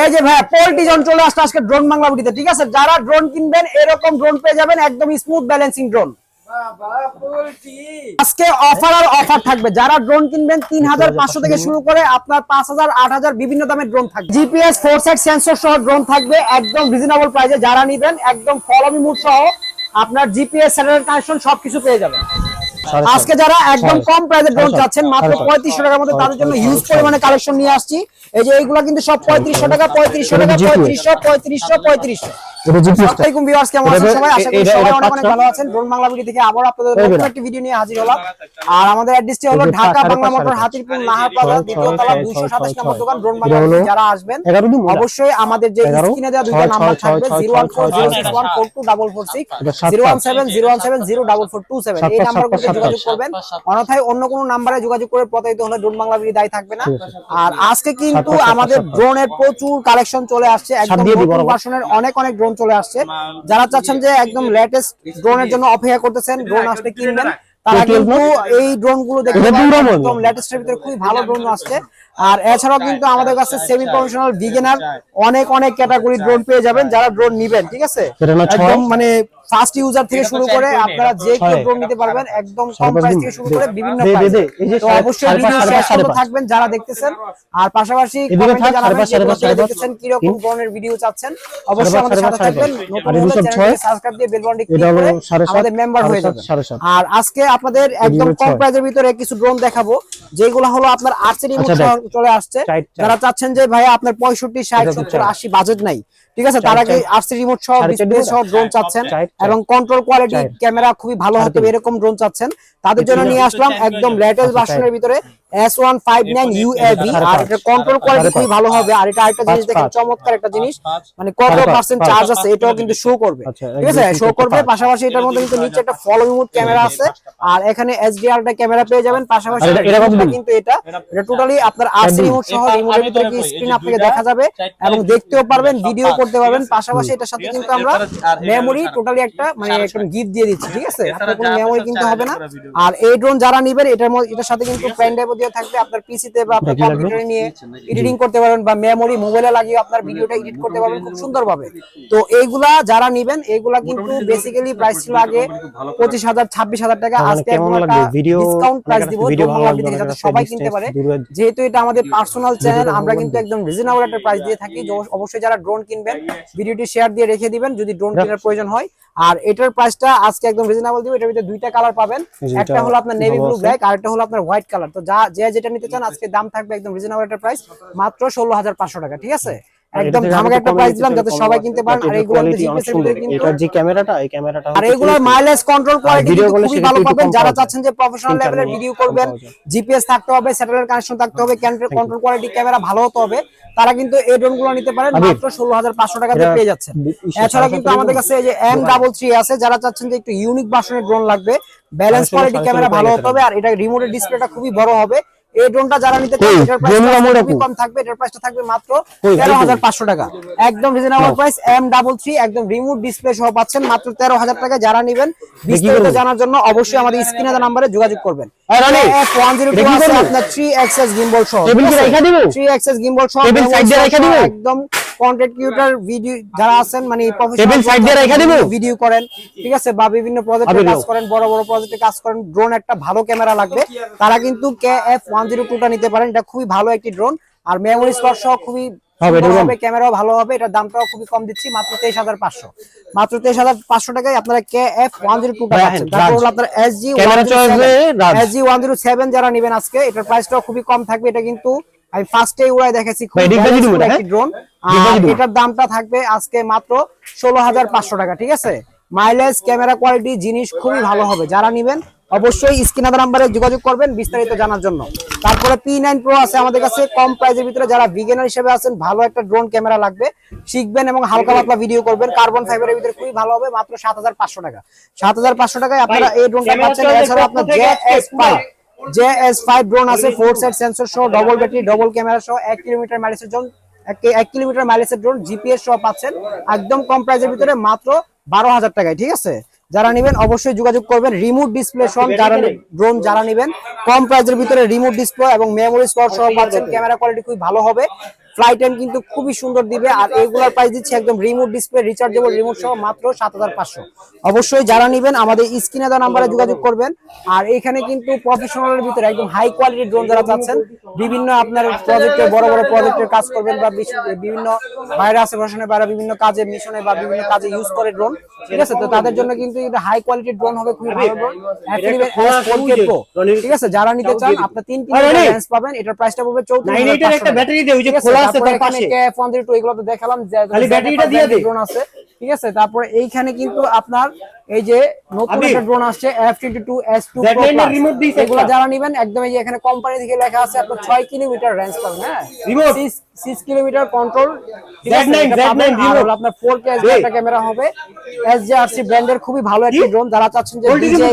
এই যে ভাই পোল্ট্রি জন চলে আসছে আজকে ড্রোন বাংলা ভিডিওতে ঠিক আছে? যারা ড্রোন কিনবেন এরকম ড্রোন পেয়ে যাবেন একদম স্মুথ ব্যালেন্সিং ড্রোন আজকে অফার আর অফার থাকবে। যারা ড্রোন কিনবেন তিন হাজার পাঁচশো থেকে শুরু করে আপনার পাঁচ হাজার আট হাজার বিভিন্ন দামের ড্রোন থাকবে। জিপিএস ফোর সাইড সেন্সর সহ ড্রোন থাকবে একদম রিজনেবল প্রাইসে যারা নিবেন একদম ফলমি মুড সহ আপনার জিপিএস স্যাটেলাইট কানেকশন সবকিছু পেয়ে যাবেন। আজকে যারা একদম কম প্রাইসে ড্রোন চাচ্ছেন মাত্র পঁয়ত্রিশশো টাকার মধ্যে তাদের জন্য হিউজ পরিমাণে কালেকশন নিয়ে আসছি। এই যে এইগুলো কিন্তু সব পঁয়ত্রিশশো টাকা পঁয়ত্রিশশো টাকা পঁয়ত্রিশশো পঁয়ত্রিশশো পঁয়ত্রিশশো। আসসালামাইকুম ভিউয়ার্স কেমন আছেন সবাই? আশা করি সবাই অনেক অনেক ভালো আছেন। ড্রোন বাংলা থেকে আবার আপনাদের নতুন একটি ভিডিও নিয়ে হাজির হলাম। আর আমাদের অ্যাড্রেসটি হলো ঢাকা বাংলা মোটর সাড়ে নাহার প্লাজা দ্বিতীয় তলা 227 নম্বর দোকান ড্রোন বাংলা যারা আসবেন এগারো দুই মোটা। অবশ্যই আমাদের যে স্ক্রিনে দেওয়া দুইটা নাম্বার থাকবে ছয়, ছয়, 01406142446 এটা সাত জিরো ওয়ান পাঁচ। Seven zero one seven zero double four two seven. সাত এই নাম্বারগুলোতে যোগাযোগ করবেন। অন্যথায় অন্য কোনো নাম্বারে যোগাযোগ করে প্রতারিত হলে ড্রোন বাংলা দায়ী থাকবে না। আর আজকে কিন্তু আমাদের ড্রোনের প্রচুর কালেকশন চলে আসছে একদম। ভার্সনের অনেক অনেক ড্রোন চলে আসছে। যারা চাচ্ছেন যে একদম লেটেস্ট ড্রোনের জন্য অপেক্ষা করতেছেন ড্রোন আসতে কিনবেন তারা কিন্তু এই ড্রোনগুলো দেখতে একদম লেটেস্টের ভিতরে খুবই ভালো ড্রোন আসছে। আর এছাড়াও কিন্তু আমাদের কাছে সেমি প্রফেশনাল বিগিনার অনেক অনেক ক্যাটাগরি ড্রোন পেয়ে যাবেন যারা ড্রোন নিবেন ঠিক আছে? একদম মানে ফার্স্ট ইউজার থেকে শুরু করে আপনারা যে কেউ ড্রোন নিতে পারবেন একদম কম প্রাইস থেকে শুরু করে বিভিন্ন প্রাইস এই যে তো অবশ্যই ভিডিও শেষ পর্যন্ত থাকবেন যারা দেখতেছেন আর পাশাপাশি কমেন্টে জানাবেন পাঁচ। দেখতেছেন কি রকম। ধরনের ভিডিও চাচ্ছেন অবশ্যই আমাদের সাথে থাকবেন নতুন চ্যানেলটি ছয়। সাবস্ক্রাইব দিয়ে বেল বাটনটি ক্লিক করে আমাদের মেম্বার হয়ে যাবেন আর আজকে আপনাদের একদম কম ছয়। প্রাইজের ভিতরে কিছু ড্রোন দেখাবো যেগুলো হলো আপনার আরসিডি দেখ। চলে আসছে। যারা চাচ্ছেন যে ভাই আপনার পঁয়ষট্টি ষাট সত্তর আশি বাজেট নাই ঠিক আছে? তারা কি আরসি রিমোট সহ ডিসপ্লে সহ ড্রোন চাচ্ছেন চার, চার। এবং কন্ট্রোল কোয়ালিটি ক্যামেরা খুবই ভালো হতে হবে এরকম ড্রোন চাচ্ছেন। তাদের জন্য নিয়ে আসলাম একদম লেটেস্ট আচ্ছা, ভার্সনের ভিতরে S one five nine UAV সাড়ে আর। এটা কন্ট্রোল কোয়ালিটি খুবই ভালো হবে। আর এটা আরেকটা জিনিস দেখেন চমৎকার একটা জিনিস। মানে কত পার্সেন্ট চার্জ আছে এটাও কিন্তু শো করবে। আচ্ছা, ঠিক আছে? শো করবে। পাশাপাশি এটার মধ্যে কিন্তু নিচে একটা ফলো মোড ক্যামেরা আছে। আর এখানে এইচডিআর টা ক্যামেরা পেয়ে যাবেন পাশাপাশি এটা কত কিন্তু এটা এটা টোটালি আপনার আরসি রিমোট সহ রিমোটের ভিতরে কি স্ক্রিন আপনাকে দেখা যাবে এবং দেখতেও পারবেন ভিডিও করতে পারবেন পাশাপাশি এটার সাথে কিন্তু আমরা মেমোরি টোটালি একটা মানে একটা গিফট দিয়ে দিচ্ছি ঠিক আছে? আপনার কোনো মেমোরি কিনতে হবে না। আর এই ড্রোন যারা নেবেন এটার মধ্যে এটার সাথে কিন্তু পেন ড্রাইভও দেওয়া থাকবে আপনার পিসিতে বা আপনার কম্পিউটারে নিয়ে এডিটিং করতে পারবেন বা মেমোরি মোবাইলে লাগিয়ে আপনার ভিডিওটা এডিট করতে পারবেন খুব সুন্দরভাবে। তো এইগুলা যারা নেবেন এইগুলা কিন্তু বেসিক্যালি প্রাইস ছিল আগে পঁচিশ হাজার ছাব্বিশ হাজার টাকা মানে আজকে একদম ডিসকাউন্ট প্রাইস দিব যাতে সবাই কিনতে পারে। যেহেতু এটা আমাদের পার্সোনাল চ্যানেল আমরা কিন্তু একদম রিজনেবল একটা প্রাইস দিয়ে থাকি। অবশ্যই যারা ড্রোন কিনবেন ভিডিওটি শেয়ার দিয়ে রেখে দিবেন যদি ড্রোন কেনার প্রয়োজন হয়। আর এটার প্রাইসটা আজকে একদম রিজনেবল দিব। এটার ভিতরে দুইটা কালার পাবেন। একটা হলো আপনার নেভি ব্লু ব্ল্যাক আর একটা হলো আপনার হোয়াইট কালার তো যা যে যেটা নিতে চান আজকে দাম থাকবে একদম রিজনেবল একটা প্রাইস মাত্র ষোলো হাজার পাঁচশো টাকা ঠিক আছে? একদম এটা ধামাকা একটা প্রাইস দিলাম যাতে সবাই কিনতে পারেন। আর এইগুলো জিপিএস সুন্দর। কিন্তু এটার যে ক্যামেরাটা এই ক্যামেরাটা আর এগুলোর মাইলেজ কন্ট্রোল কোয়ালিটি খুবই ভালো পাবেন। যারা চাচ্ছেন যে প্রফেশনাল লেভেলের ভিডিও করবেন জিপিএস থাকতে হবে স্যাটেলাইট কানেকশন থাকতে হবে কন্ট্রোল কোয়ালিটি ক্যামেরা ভালো হতে হবে। তারা কিন্তু এই ড্রোনগুলো নিতে পারেন মাত্র ষোলো হাজার পাঁচশো টাকাতে এটা পেয়ে যাচ্ছেন। এছাড়া কিন্তু আমাদের কাছে এই যে এম ডাবল থ্রি আছে যারা চাচ্ছেন যে একটু ইউনিক ভার্সনের ড্রোন লাগবে ব্যালেন্স কোয়ালিটি ক্যামেরা ভালো হতে হবে আর এটা রিমোটের ডিসপ্লেটা খুবই বড় হবে। এই ড্রোনটা যারা নিতে চান এটার প্রাইস। কম থাকবে এটার প্রাইসটা থাকবে মাত্র কই, তেরো কই, হাজার কই? পাঁচশো টাকা একদম reasonable price M double three একদম রিমোট ডিসপ্লে সহ পাচ্ছেন মাত্র তেরো হাজার টাকা যারা নেবেন বিস্তারিত জানার জন্য অবশ্যই আমাদের স্ক্রিনে দেওয়া নাম্বারে যোগাযোগ করবেন কি করব? আপনার থ্রি এক্সএস গিম্বল সহ টেবিল কি দিবো? গিম্বল সহ টেবিল রাইখা দিবো? একদম কন্টেন্ট ক্রিয়েটর ভিডিও যারা আছেন মানে টেবিল side দিয়ে রাইখা দিবো? ভিডিও করেন ঠিক আছে? বা বিভিন্ন প্রজেক্টে কাজ করেন বড় বড় প্রজেক্টে কাজ করেন ড্রোন একটা ভালো ক্যামেরা লাগবে। তারা কিন্তু কে এফ ওয়ান জিরো টুটা নিতে পারেন। এটা খুবই ভালো একটি ড্রোন আর মেমোরি স্লট সহ খুবই হবে, ক্যামেরাও ভালো এটার দামটাও খুবই কম দিচ্ছি মাত্র তেইশ হাজার পাঁচশো। মাত্র তেইশ হাজার পাঁচশো টাকায় আপনারা কে এফ ওয়ান জিরো টুটা ভাই, পাচ্ছেন। তারপর হলো আপনার S G camera S G one zero seven যারা নেবেন আজকে এটার প্রাইসটাও খুবই কম থাকবে। এটা কিন্তু আমি ফার্স্টে উড়াই দেখেছি ড্রোন এটার দামটা থাকবে আজকে মাত্র ষোলো হাজার পাঁচশো টাকা ঠিক আছে? মাইলেজ ক্যামেরা কোয়ালিটি জিনিস খুবই ভালো হবে। যারা নেবেন অবশ্যই স্ক্রিনার নাম্বারে যোগাযোগ করবেন বিস্তারিত জানার জন্য। তারপরে পি নাইন প্রো আছে আমাদের কাছে কম প্রাইসের ভিতরে যারা বিগিনার হিসেবে আছেন ভালো একটা ড্রোন ক্যামেরা লাগবে। শিখবেন এবং হালকা পাতলা ভিডিও করবেন। কার্বন ফাইবারের ভিতরে খুবই ভালো হবে মাত্র সাত হাজার পাঁচশো টাকা। সাত হাজার পাঁচশো টাকায় আপনারা এই ড্রোনটা পাচ্ছেন। এছাড়া আপনার J S five J S five drone আছে ফোর সাইড সেন্সর সহ ডবল ব্যাটারি ডবল ক্যামেরা সহ এক কিলোমিটার মাইলেজের জন্য এক- কিলোমিটার মাইলেজের ড্রোন জিপিএস সহ পাচ্ছেন একদম কম প্রাইসের ভিতরে মাত্র বারো হাজার টাকায় ঠিক আছে? যারা নেবেন অবশ্যই যোগাযোগ করবেন রিমোট ডিসপ্লে সহ যারা ড্রোন যারা নেবেন কম প্রাইসের ভিতরে রিমোট ডিসপ্লে এবং মেমোরি স্লট সহ পাচ্ছেন ক্যামেরা কোয়ালিটি খুবই ভালো হবে। ফ্লাই টাইম কিন্তু খুবই সুন্দর দিবে আর এগুলার প্রাইস দিচ্ছে একদম রিমোট ডিসপ্লে রিচার্জেবল রিমোট সহ মাত্র সাত হাজার পাঁচশো। অবশ্যই যারা নেবেন আমাদের স্ক্রিনে দেওয়া নাম্বারে যোগাযোগ করবেন। আর এখানে কিন্তু প্রফেশনালের ভিতরে একদম হাই কোয়ালিটির ড্রোন যারা চাচ্ছেন বিভিন্ন আপনার প্রজেক্টে বড় বড় প্রজেক্টের কাজ করবেন বা বিভিন্ন বাইরে আছে প্রশাসনে বাইরে বিভিন্ন কাজে মিশনে বা বিভিন্ন কাজে ইউজ করে ড্রোন ঠিক আছে? তো তাদের জন্য কিন্তু এটা হাই কোয়ালিটির ড্রোন হবে খুবই ভালো ড্রোন ঠিক আছে? যারা নিতে চান আপনার তিন কিলো আরে, পাবেন এটার প্রাইসটা পড়বে চৌত্রিশ একটা ব্যাটারি দে খোলা আছে তার পাশে। এগুলো তো দেখালাম যে- খালি ব্যাটারিটা দিয়ে। ড্রোন আছে ঠিক আছে? তারপরে এইখানে কিন্তু আপনার এই যে নতুন একটা ড্রোন আসছে F22 S2 Pro Deadline এর Plus। দিয়েছে এগুলো যারা নেবেন একদম এই এখানে কোম্পানি থেকে লেখা আছে আপনার 6 কিলোমিটার রেঞ্জ পাবেন হ্যাঁ? Remote। 6 kilometre control Z9, Z9 remote। আপনার 4K এই। একটা ক্যামেরা হবে। SJRC ব্র্যান্ডের খুবই ভালো একটা ড্রোন যারা চাচ্ছেন যে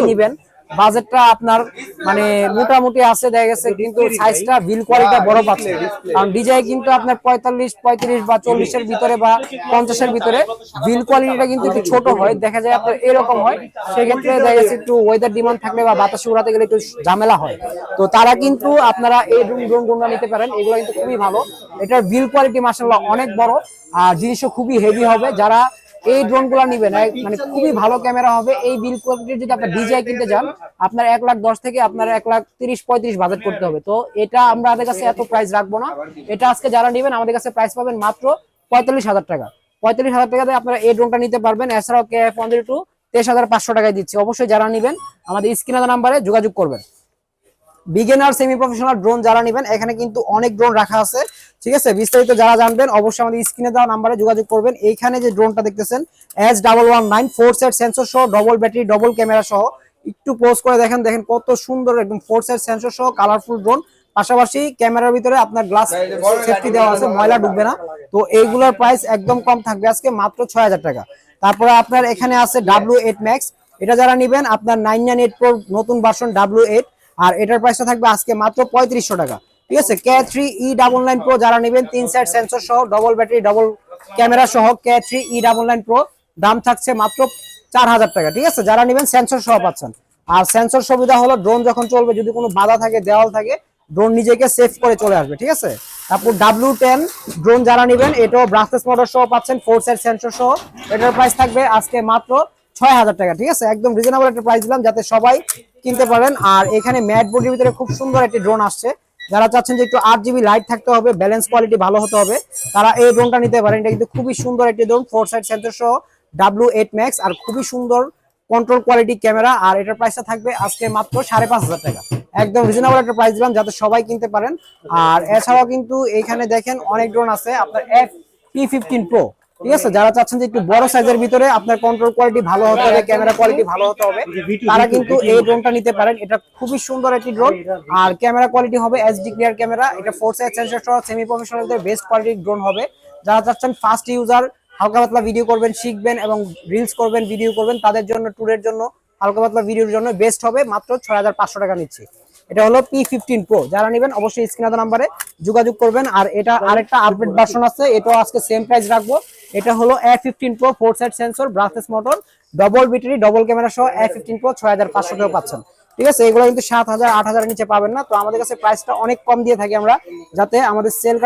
নেবেন। বাজেটটা আপনার মানে মোটামুটি আছে, দেখা গেছে, কিন্তু সাইজটা বিল কোয়ালিটিটা বড় পাচ্ছে। কারণ ডিজাই কিন্তু আপনার পঁয়তাল্লিশ, পঁয়ত্রিশ বা চল্লিশের ভিতরে বা পঞ্চাশের ভিতরে বিল কোয়ালিটিটা কিন্তু একটু ছোট হয়, দেখা যায় আপনার এরকম হয়। সেক্ষেত্রে দেখা যাচ্ছে একটু ওয়েদার ডিমান্ড থাকলে বা বাতাসে উড়াতে গেলে একটু ঝামেলা হয়। তো তারা কিন্তু আপনারা এই ড্রোন ড্রোন ড্রোনটা নিতে পারেন, এগুলো কিন্তু খুবই ভালো। এটার বিল কোয়ালিটি মাসাল্লাহ অনেক বড়, আর জিনিসও খুবই হেভি হবে। যারা এই ড্রোনগুলা নিবেন। মানে খুবই ভালো ক্যামেরা হবে। এই বিল কোয়ালিটির যদি আপনার ডিজাই কিনতে যান, আপনার এক লাখ দশ থেকে আপনার এক লাখ তিরিশ পঁয়ত্রিশ বাজেট করতে হবে। তো এটা আমরা আমাদের কাছে এত প্রাইস রাখব না। এটা আজকে যারা নিবেন, আমাদের কাছে প্রাইস পাবেন মাত্র পঁয়তাল্লিশ হাজার টাকা। পঁয়তাল্লিশ হাজার টাকাতে আপনারা এই ড্রোনটা নিতে পারবেন। এছাড়াও কে এফ ওয়ান টু তেইশ হাজার পাঁচশো টাকায় দিচ্ছি। অবশ্যই যারা নিবেন, আমাদের স্ক্রিনার নাম্বারে যোগাযোগ করবেন। বিগিনার সেমি প্রফেশনাল ড্রোন যারা নেবেন এখানে কিন্তু অনেক ড্রোন রাখা আছে। ঠিক আছে? বিস্তারিত যারা জানবেন অবশ্যই আমাদের স্ক্রিনে দেওয়া নাম্বারে যোগাযোগ করবেন। এইখানে যে ড্রোনটা দেখতেছেন S double one nine four set sensor সহ ডবল ব্যাটারি ডবল ক্যামেরা সহ একটু পোস্ট করে দেখেন দেখেন কত সুন্দর একদম ফোর সেট সেন্সর সহ কালারফুল ড্রোন পাশাপাশি ক্যামেরার ভিতরে আপনার গ্লাস সেফটি দেওয়া আছে ময়লা ঢুকবে না। তো এইগুলোর প্রাইস একদম কম থাকবে আজকে মাত্র ছয় হাজার টাকা। তারপরে আপনার এখানে আছে ডাব্লিউ এইট ম্যাক্স এটা যারা নেবেন আপনার নাইন নাইন এইট প্রো নতুন ভার্সন ডাব্লিউ এইট আর এটার প্রাইসটা থাকবে আজকে মাত্র পঁয়ত্রিশশো টাকা। ঠিক আছে? K three E double nine pro যারা নেবেন, তিন সাইড সেন্সর সহ ডবল ব্যাটারি ডবল ক্যামেরা সহ K three E double nine pro দাম থাকছে মাত্র চার হাজার টাকা। ঠিক আছে? যারা নেবেন সেন্সর সহ পাচ্ছেন। আর সেন্সর সুবিধা হলো ড্রোন যখন চলবে, যদি কোনো বাধা থাকে, দেওয়াল থাকে ড্রোন নিজেকে সেভ করে চলে আসবে। ঠিক আছে? তারপর ডাব্লিউ টেন ড্রোন যারা নেবেন, এটাও ব্রাসলেস মোটর সহ পাচ্ছেন ফোর সাইড সেন্সর সহ। এটার প্রাইস থাকবে আজকে মাত্র ছয় হাজার টাকা, ঠিক আছে? একদম রিজনেবল একটা প্রাইস দিলাম যাতে সবাই কিনতে পারেন। আর এখানে ম্যাট বডির ভিতরে খুব সুন্দর একটি ড্রোন আসছে। যারা চাচ্ছেন যে একটু আট জিবি লাইট থাকতে হবে ব্যালেন্স কোয়ালিটি ভালো হতে হবে, তারা এই ড্রোনটা নিতে পারেন। এটা কিন্তু খুবই সুন্দর একটি ড্রোন ফোর সাইড সেন্সর সহ ডাব্লিউ এইট ম্যাক্স আর খুবই সুন্দর কন্ট্রোল কোয়ালিটি ক্যামেরা আর এটার প্রাইসটা থাকবে আজকে মাত্র সাড়ে পাঁচ হাজার টাকা। একদম রিজনেবল একটা প্রাইস দিলাম যাতে সবাই কিনতে পারেন। আর এছাড়াও কিন্তু এখানে দেখেন অনেক ড্রোন আছে, আপনার এফ পি ফিফটিন প্রো ঠিক আছে, যারা চাচ্ছেন যে একটু বড় সাইজের ভিতরে আপনার কন্ট্রোল কোয়ালিটি ভালো হতে হবে ক্যামেরা কোয়ালিটি ভালো হতে হবে, তারা কিন্তু এই ড্রোনটা নিতে পারেন। এটা খুবই সুন্দর একটি ড্রোন আর ক্যামেরা কোয়ালিটি হবে এইচডি ক্লিয়ার ক্যামেরা এটা ফোর সাইজ সেন্সর সহ সেমি প্রফেশনালদের বেস্ট কোয়ালিটির ড্রোন হবে। যারা চাচ্ছেন ফার্স্ট ইউজার হালকা পাতলা ভিডিও করবেন, শিখবেন এবং রিলস করবেন ভিডিও করবেন, তাদের জন্য ট্যুরের জন্য, হালকা পাতলা ভিডিওর জন্য বেস্ট হবে। মাত্র ছয় হাজার পাঁচশো টাকা নিচ্ছি। এটা হলো পি ফিফটিন প্রো যারা নেবেন অবশ্যই স্ক্রিনাদ নাম্বারে যোগাযোগ করবেন। আর এটা আরেকটা আপডেট ভার্সন আছে, এটাও আজকে সেম প্রাইস রাখব। এটা হলো A fifteen pro four side sensor brushless motor double battery double camera সহ এ ফিফটিন প্রো ছয় হাজার পাঁচশো টাকা পাচ্ছেন। ঠিক আছে? এগুলো কিন্তু সাত হাজার, আট হাজারের নিচে পাবেন না। তো আমাদের কাছে প্রাইসটা অনেক কম দিয়ে থাকি আমরা, যাতে আমাদের সেল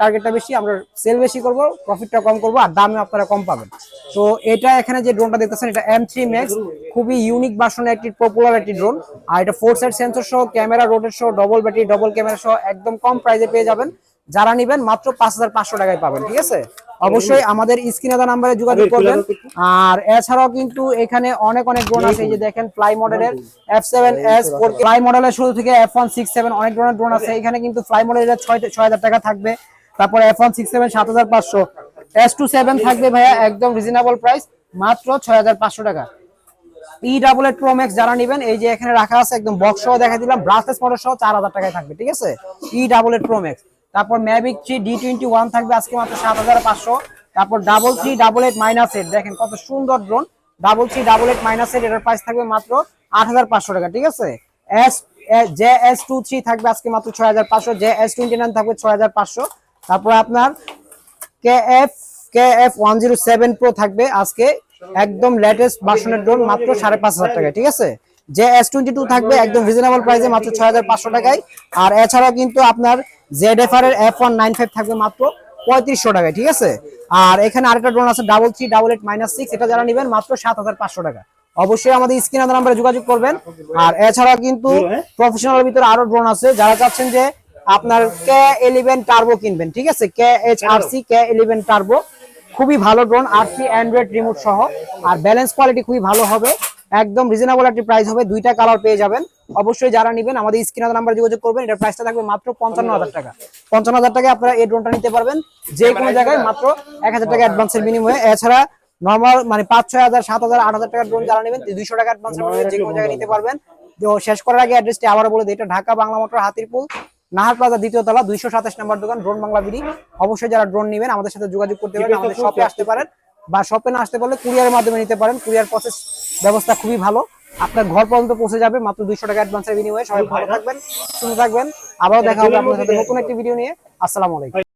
টার্গেটটা বেশি, আমরা সেল বেশি করব প্রফিটটা কম করব, আর দামে আপনারা কম পাবেন। তো এটা এখানে যে ড্রোনটা দেখতেছেন, এটা এম থ্রি ম্যাক্স খুবই ইউনিক বাসনের একটি পপুলার একটি ড্রোন আর এটা ফোর সাইড সেন্সর সহ ক্যামেরা রোটের সহ ডবল ব্যাটারি ডবল ক্যামেরা সহ, একদম কম প্রাইসে পেয়ে যাবেন। যারা নিবেন মাত্র পাঁচ হাজার পাঁচশো টাকায় পাবেন ঠিক আছে? অবশ্যই আমাদের স্ক্রিনে দেওয়া নাম্বারে যোগাযোগ করবেন। আর এছাড়াও কিন্তু এখানে অনেক অনেক ড্রোন আছে এই যে দেখেন ফ্লাই মডেলের F seven S four fly মডেলের শুরু থেকে এফ ওয়ান সিক্স সেভেন অনেক ধরনের ড্রোন আছে এখানে কিন্তু ফ্লাই মডেলের ছয় ছয় হাজার টাকা থাকবে। তারপর এফ ওয়ান সিক্স সেভেন সাত হাজার পাঁচশো। এস টু সেভেন থাকবে ভাইয়া একদম রিজনেবল প্রাইস মাত্র ছয় হাজার পাঁচশো টাকা। E double eight pro max যারা নেবেন এই যে এখানে রাখা আছে একদম বক্স সহ দেখা দিলাম ব্রাসলেস মোটর সহ চার হাজার টাকায় থাকবে ঠিক আছে? E double eight pro max তারপর Mavic three D twenty one থাকবে আজকে মাত্র সাত হাজার পাঁচশো। তারপর double three double eight minus eight দেখেন কত সুন্দর drone double three double eight minus eight এটার প্রাইস থাকবে মাত্র আট হাজার পাঁচশো টাকা, ঠিক আছে? S J S two three থাকবে আজকে মাত্র ছয় হাজার পাঁচশো। জে এস টোয়েন্টি নাইন থাকবে ছয় হাজার পাঁচশো। তারপর আপনার K F K F one zero seven pro থাকবে আজকে একদম লেটেস্ট ভার্সনের ড্রোন মাত্র সাড়ে পাঁচ হাজার টাকা ঠিক আছে? যে এস টোয়েন্টি টু থাকবে একদম রিজনেবল প্রাইসে মাত্র ছয় হাজার পাঁচশো টাকায়। আর এছাড়াও কিন্তু আপনার জেড এফ আর এর এফ ওয়ান নাইন ফাইভ থাকবে মাত্র পঁয়ত্রিশশো টাকায় ঠিক আছে? আর এখানে আরেকটা ড্রোন আছে double three double eight minus six এটা যারা নেবেন মাত্র সাত হাজার পাঁচশো টাকা। অবশ্যই আমাদের স্ক্রিন নাম্বারে যোগাযোগ করবেন। আর এছাড়া কিন্তু প্রফেশনালের ভিতরে আরও ড্রোন আছে যারা চাচ্ছেন যে আপনার কে ইলেভেন টার্বো কিনবেন ঠিক আছে? K H R C K eleven turbo খুবই ভালো ড্রোন আটটি অ্যান্ড্রয়েড রিমোট সহ। আর ব্যালেন্স কোয়ালিটি খুবই ভালো হবে। একদম রিজনেবল একটি প্রাইস হবে। দুইটা কালার পেয়ে যাবেন। অবশ্যই যারা নেবেন আমাদের স্ক্রিনের নাম্বার যোগাযোগ করবেন। এটার প্রাইসটা থাকবে মাত্র পঞ্চান্ন হাজার টাকা। পঞ্চান্ন হাজার টাকায় আপনারা এই ড্রোনটা নিতে পারবেন। যে কোনো জায়গায় মাত্র এক হাজার টাকা অ্যাডভান্সের বিনিময়ে। এছাড়া নর্মাল মানে পাঁচ ছয় হাজার সাত হাজার আট হাজার টাকার ড্রোন যারা নেবেন দুইশো টাকা অ্যাডভান্সের বিনিময়ে যে কোনো জায়গায় নিতে পারবেন। তো শেষ করার আগে অ্যাড্রেসটি আবারও বলে দিই। এটা ঢাকা বাংলা মোটর হাতিরপুল নাহার প্লাজা দ্বিতীয় তলা দুইশো সাতাশ নম্বর দোকান ড্রোন বাংলা বিডি। অবশ্যই যারা ড্রোন নেবেন আমাদের সাথে যোগাযোগ করতে পারেন। আমাদের শপে আসতে পারেন বা শপে না আসতে পারলে কুরিয়ারের মাধ্যমে নিতে পারেন। কুরিয়ার প্রসেস ব্যবস্থা খুবই ভালো। আপনার ঘর পর্যন্ত পৌঁছে যাবে মাত্র দুইশো টাকা অ্যাডভান্সের বিনিময়ে। সবাই ভালো থাকবেন শুনে থাকবেন। আবারও দেখা হবে আপনার সাথে নতুন একটি ভিডিও নিয়ে। আসসালামু আলাইকুম।